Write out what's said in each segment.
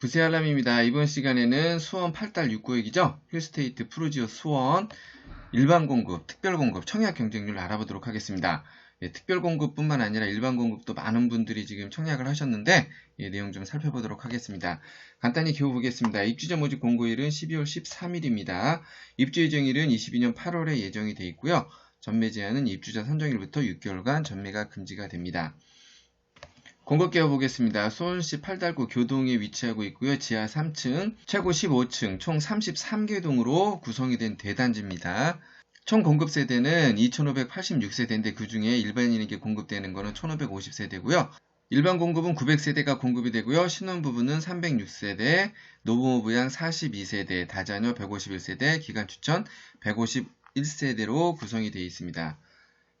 부세알람입니다. 이번 시간에는 수원 8달 6구역이죠. 힐스테이트 프루지오 수원 일반 공급, 특별 공급, 청약 경쟁률 알아보도록 하겠습니다. 예, 특별 공급뿐만 아니라 일반 공급도 많은 분들이 지금 청약을 하셨는데 예, 내용 좀 살펴보도록 하겠습니다. 간단히 기호 보겠습니다. 입주자 모집 공고일은 12월 13일입니다. 입주 예정일은 22년 8월에 예정이 되어 있고요. 전매 제한은 입주자 선정일부터 6개월간 전매가 금지가 됩니다. 공급 기어 보겠습니다. 수원시 8달구 교동에 위치하고 있고요. 지하 3층, 최고 15층, 총 33개 동으로 구성이 된 대단지입니다. 총 공급 세대는 2586세대인데 그 중에 일반인에게 공급되는 거는 1550세대고요. 일반 공급은 900세대가 공급이 되고요. 신혼부부는 306세대, 노부모부양 42세대, 다자녀 151세대, 기간 추천 151세대로 구성이 되어 있습니다.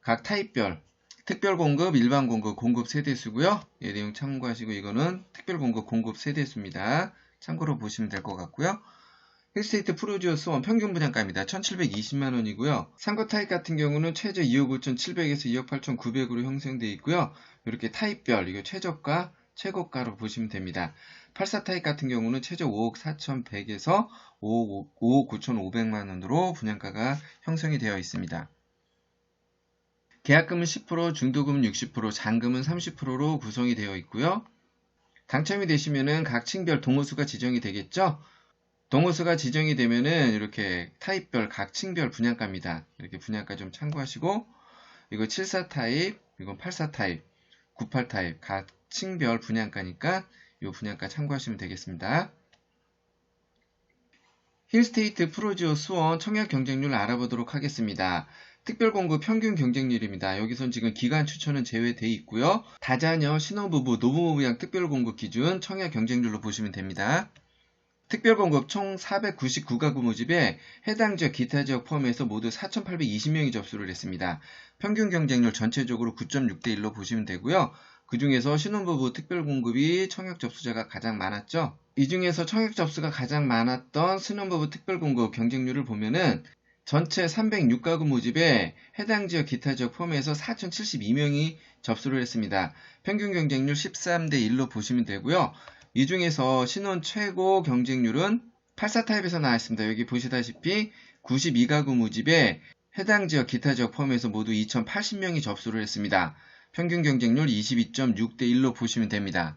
각 타입별 특별 공급, 일반 공급, 공급 세대수고요. 예, 내용 참고하시고 이거는 특별 공급, 공급 세대수입니다. 참고로 보시면 될 것 같고요. 힐스테이트 프로지오 수원 평균 분양가입니다. 1720만 원이고요. 상거 타입 같은 경우는 최저 2억 5,700에서 2억 8,900으로 형성되어 있고요. 이렇게 타입별, 이거 최저가, 최고가로 보시면 됩니다. 84 타입 같은 경우는 최저 5억 4,100에서 5억, 5억 9,500만 원으로 분양가가 형성이 되어 있습니다. 계약금은 10%, 중도금은 60%, 잔금은 30%로 구성이 되어 있고요. 당첨이 되시면은 각 층별 동호수가 지정이 되겠죠? 동호수가 지정이 되면은 이렇게 타입별 각 층별 분양가입니다. 이렇게 분양가 좀 참고하시고 이거 74 타입, 이건 84 타입, 98 타입 각 층별 분양가니까 이 분양가 참고하시면 되겠습니다. 힐스테이트 프로지오 수원 청약 경쟁률 알아보도록 하겠습니다. 특별공급 평균 경쟁률입니다. 여기선 지금 기간 추천은 제외되어 있고요. 다자녀, 신혼부부, 노부모부양 특별공급 기준 청약 경쟁률로 보시면 됩니다. 특별공급 총 499가구 모집에 해당 지역 기타 지역 포함해서 모두 4,820명이 접수를 했습니다. 평균 경쟁률 전체적으로 9.6대 1로 보시면 되고요. 그 중에서 신혼부부 특별공급이 청약 접수자가 가장 많았죠. 이 중에서 청약 접수가 가장 많았던 신혼부부 특별공급 경쟁률을 보면은 전체 306가구 모집에 해당 지역 기타 지역 포함해서 4,072명이 접수를 했습니다. 평균 경쟁률 13대 1로 보시면 되고요. 이 중에서 신혼 최고 경쟁률은 84타입에서 나왔습니다. 여기 보시다시피 92가구 모집에 해당 지역 기타 지역 포함해서 모두 2,080명이 접수를 했습니다. 평균 경쟁률 22.6대 1로 보시면 됩니다.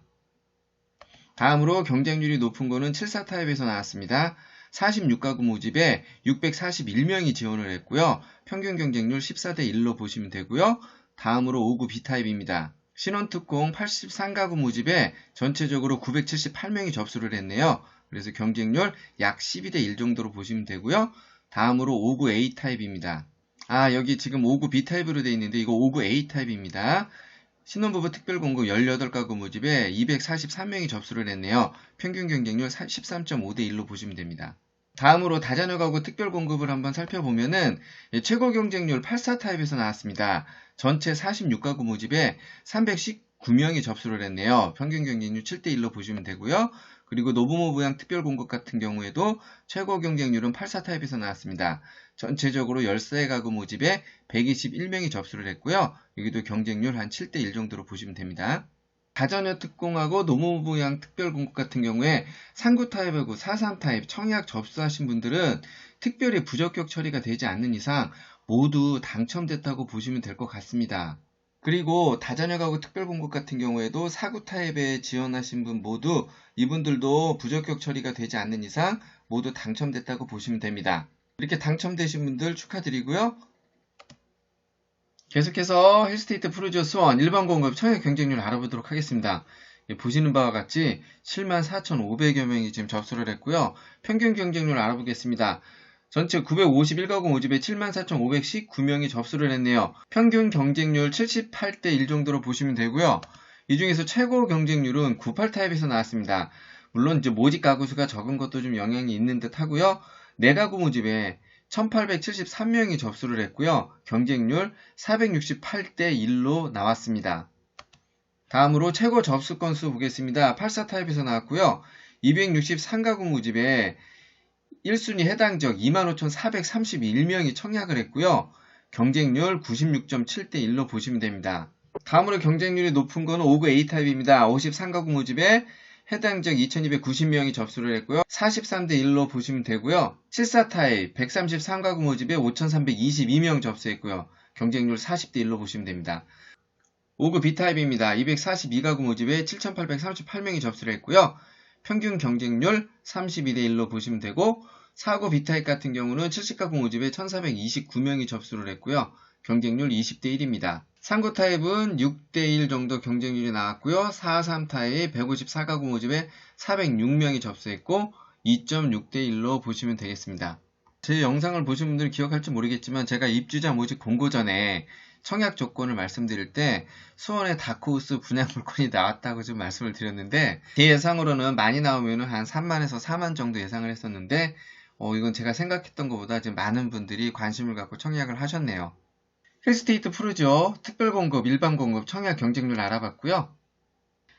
다음으로 경쟁률이 높은 거는 74타입에서 나왔습니다. 46가구 모집에 641명이 지원을 했고요. 평균 경쟁률 14대 1로 보시면 되고요. 다음으로 5구 B타입입니다. 신원특공 83가구 모집에 전체적으로 978명이 접수를 했네요. 그래서 경쟁률 약 12대 1 정도로 보시면 되고요. 다음으로 5구 A타입입니다. 아 여기 지금 5구 B타입으로 되어 있는데 이거 5구 A타입입니다. 신혼부부 특별공급 18가구 모집에 243명이 접수를 했네요. 평균 경쟁률 13.5대 1로 보시면 됩니다. 다음으로 다자녀 가구 특별 공급을 한번 살펴보면은 최고 경쟁률 84 타입에서 나왔습니다. 전체 46가구 모집에 319명이 접수를 했네요. 평균 경쟁률 7대 1로 보시면 되고요. 그리고 노부모 부양 특별 공급 같은 경우에도 최고 경쟁률은 84 타입에서 나왔습니다. 전체적으로 13가구 모집에 121명이 접수를 했고요. 여기도 경쟁률 한 7대 1 정도로 보시면 됩니다. 다자녀 특공하고 노무부양 특별공급 같은 경우에 3구 타입하고 4.3 타입 청약 접수하신 분들은 특별히 부적격 처리가 되지 않는 이상 모두 당첨됐다고 보시면 될 것 같습니다. 그리고 다자녀 가구 특별공급 같은 경우에도 4구 타입에 지원하신 분 모두 이분들도 부적격 처리가 되지 않는 이상 모두 당첨됐다고 보시면 됩니다. 이렇게 당첨되신 분들 축하드리고요. 계속해서 힐스테이트 프로지오 수원 일반 공급 청약 경쟁률 알아보도록 하겠습니다. 예, 보시는 바와 같이 74,500여 명이 지금 접수를 했고요. 평균 경쟁률 알아보겠습니다. 전체 951가구 모집에 74,519명이 접수를 했네요. 평균 경쟁률 78대 1 정도로 보시면 되고요. 이 중에서 최고 경쟁률은 98 타입에서 나왔습니다. 물론 이제 모집 가구 수가 적은 것도 좀 영향이 있는 듯 하고요. 4가구 모집에 1873명이 접수를 했고요. 경쟁률 468대 1로 나왔습니다. 다음으로 최고 접수 건수 보겠습니다. 84 타입에서 나왔고요. 263가구 모집에 1순위 해당 지역 25,431명이 청약을 했고요. 경쟁률 96.7대 1로 보시면 됩니다. 다음으로 경쟁률이 높은 것은 5구 A타입입니다. 53가구 모집에 해당 지역 2290명이 접수를 했고요. 43대 1로 보시면 되고요. 74 타입 133가구 모집에 5322명 접수했고요. 경쟁률 40대 1로 보시면 됩니다. 5구 B타입입니다. 242가구 모집에 7838명이 접수를 했고요. 평균 경쟁률 32대 1로 보시면 되고 4구 B타입 같은 경우는 70가구 모집에 1429명이 접수를 했고요. 경쟁률 20대 1입니다. 3구 타입은 6대1 정도 경쟁률이 나왔고요. 4, 3 타입 154가구 모집에 406명이 접수했고 2.6대1로 보시면 되겠습니다. 제 영상을 보신 분들 기억할지 모르겠지만 제가 입주자 모집 공고 전에 청약 조건을 말씀드릴 때 수원에 다크호스 분양 물건이 나왔다고 좀 말씀을 드렸는데 제 예상으로는 많이 나오면 한 3만에서 4만 정도 예상을 했었는데 어, 이건 제가 생각했던 것보다 좀 많은 분들이 관심을 갖고 청약을 하셨네요. 힐스테이트 프로죠. 특별 공급, 일반 공급, 청약 경쟁률 알아봤고요.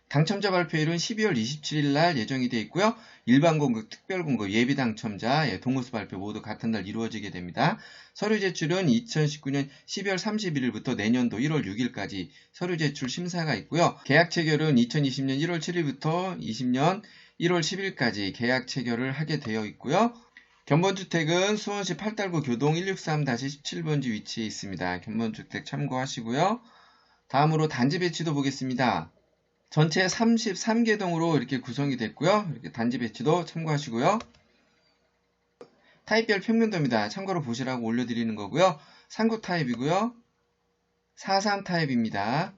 당첨자 발표일은 12월 27일 날 예정이 되어 있고요. 일반 공급, 특별 공급, 예비 당첨자, 예, 동호수 발표 모두 같은 날 이루어지게 됩니다. 서류 제출은 2019년 12월 31일부터 내년도 1월 6일까지 서류 제출 심사가 있고요. 계약 체결은 2020년 1월 7일부터 20년 1월 10일까지 계약 체결을 하게 되어 있고요. 견본주택은 수원시 팔달구 교동 163-17번지 위치에 있습니다. 견본주택 참고하시고요. 다음으로 단지 배치도 보겠습니다. 전체 33개 동으로 이렇게 구성이 됐고요. 이렇게 단지 배치도 참고하시고요. 타입별 평면도입니다. 참고로 보시라고 올려드리는 거고요. 3구 타입이고요. 43 타입입니다.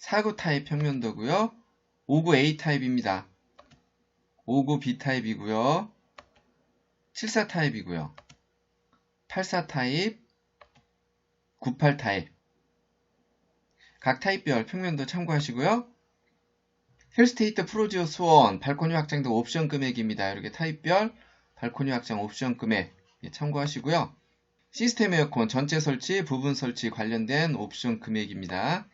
4구 타입 평면도고요. 5구 A 타입입니다. 5구 B 타입이고요. 74 타입이고요. 84 타입, 98 타입. 각 타입별 평면도 참고하시고요. 힐스테이트 프로지오 수원 발코니 확장 등 옵션 금액입니다. 이렇게 타입별 발코니 확장 옵션 금액 예, 참고하시고요. 시스템 에어컨 전체 설치, 부분 설치 관련된 옵션 금액입니다.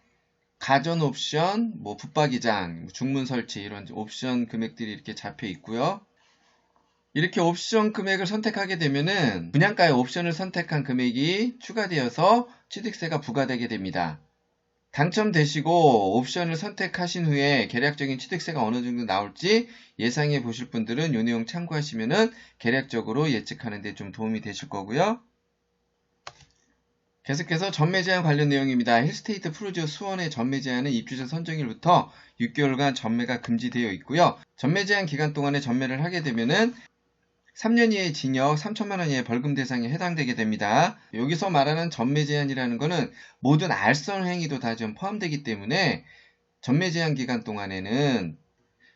가전 옵션, 뭐 붙박이장, 중문 설치 이런 옵션 금액들이 이렇게 잡혀 있고요. 이렇게 옵션 금액을 선택하게 되면은 분양가의 옵션을 선택한 금액이 추가되어서 취득세가 부과되게 됩니다. 당첨되시고 옵션을 선택하신 후에 계략적인 취득세가 어느 정도 나올지 예상해 보실 분들은 이 내용 참고하시면은 계략적으로 예측하는 데 좀 도움이 되실 거고요. 계속해서 전매 제한 관련 내용입니다. 힐스테이트 프로지오 수원의 전매 제한은 입주자 선정일부터 6개월간 전매가 금지되어 있고요. 전매 제한 기간 동안에 전매를 하게 되면은 3년 이하의 징역 3천만 원 이하의 벌금 대상에 해당되게 됩니다. 여기서 말하는 전매 제한이라는 것은 모든 알선 행위도 다 좀 포함되기 때문에 전매 제한 기간 동안에는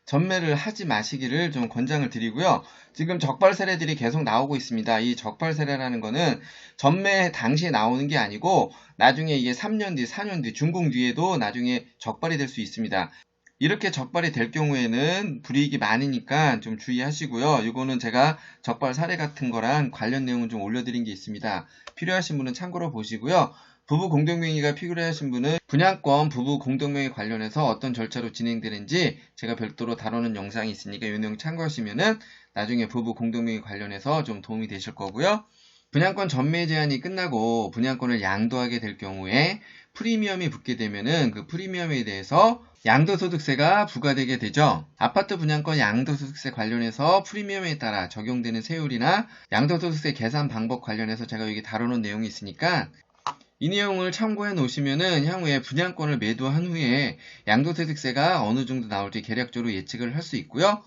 전매를 하지 마시기를 좀 권장을 드리고요. 지금 적발 사례들이 계속 나오고 있습니다. 이 적발 사례라는 거는 전매 당시에 나오는 게 아니고 나중에 이게 3년 뒤, 4년 뒤, 준공 뒤에도 나중에 적발이 될 수 있습니다. 이렇게 적발이 될 경우에는 불이익이 많으니까 좀 주의하시고요. 이거는 제가 적발 사례 같은 거랑 관련 내용은 좀 올려드린 게 있습니다. 필요하신 분은 참고로 보시고요. 부부 공동명의가 필요하신 분은 분양권 부부 공동명의 관련해서 어떤 절차로 진행되는지 제가 별도로 다루는 영상이 있으니까 이 내용 참고하시면은 나중에 부부 공동명의 관련해서 좀 도움이 되실 거고요. 분양권 전매 제한이 끝나고 분양권을 양도하게 될 경우에 프리미엄이 붙게 되면은 그 프리미엄에 대해서 양도소득세가 부과되게 되죠. 아파트 분양권 양도소득세 관련해서 프리미엄에 따라 적용되는 세율이나 양도소득세 계산 방법 관련해서 제가 여기 다루는 내용이 있으니까 이 내용을 참고해 놓으시면은 향후에 분양권을 매도한 후에 양도소득세가 어느 정도 나올지 계략적으로 예측을 할 수 있고요.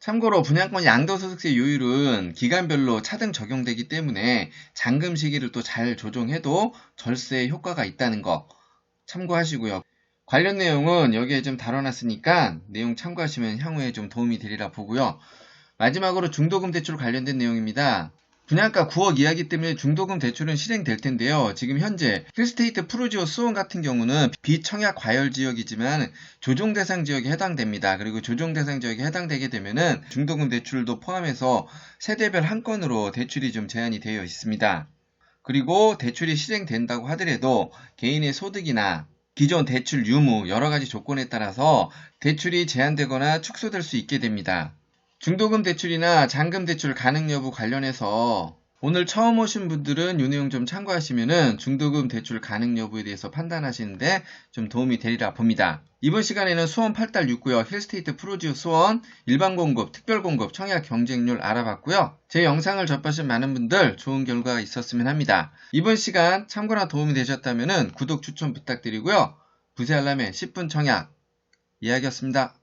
참고로 분양권 양도소득세 요율은 기간별로 차등 적용되기 때문에 잔금 시기를 또 잘 조정해도 절세 효과가 있다는 거 참고하시고요. 관련 내용은 여기에 좀 다뤄놨으니까 내용 참고하시면 향후에 좀 도움이 되리라 보고요. 마지막으로 중도금 대출 관련된 내용입니다. 분양가 9억 이하기 때문에 중도금 대출은 실행될 텐데요. 지금 현재 힐스테이트 프로지오 수원 같은 경우는 비청약 과열 지역이지만 조정 대상 지역에 해당됩니다. 그리고 조정 대상 지역에 해당되게 되면은 중도금 대출도 포함해서 세대별 한 건으로 대출이 좀 제한이 되어 있습니다. 그리고 대출이 실행된다고 하더라도 개인의 소득이나 기존 대출 유무 여러 가지 조건에 따라서 대출이 제한되거나 축소될 수 있게 됩니다. 중도금 대출이나 잔금 대출 가능 여부 관련해서 오늘 처음 오신 분들은 요 내용 좀 참고하시면은 중도금 대출 가능 여부에 대해서 판단하시는데 좀 도움이 되리라 봅니다. 이번 시간에는 수원 8달 6구역 힐스테이트 프로지오 수원 일반 공급, 특별 공급, 청약 경쟁률 알아봤고요. 제 영상을 접하신 많은 분들 좋은 결과가 있었으면 합니다. 이번 시간 참고나 도움이 되셨다면은 구독 추천 부탁드리고요. 부세 알람에 10분 청약 이야기였습니다.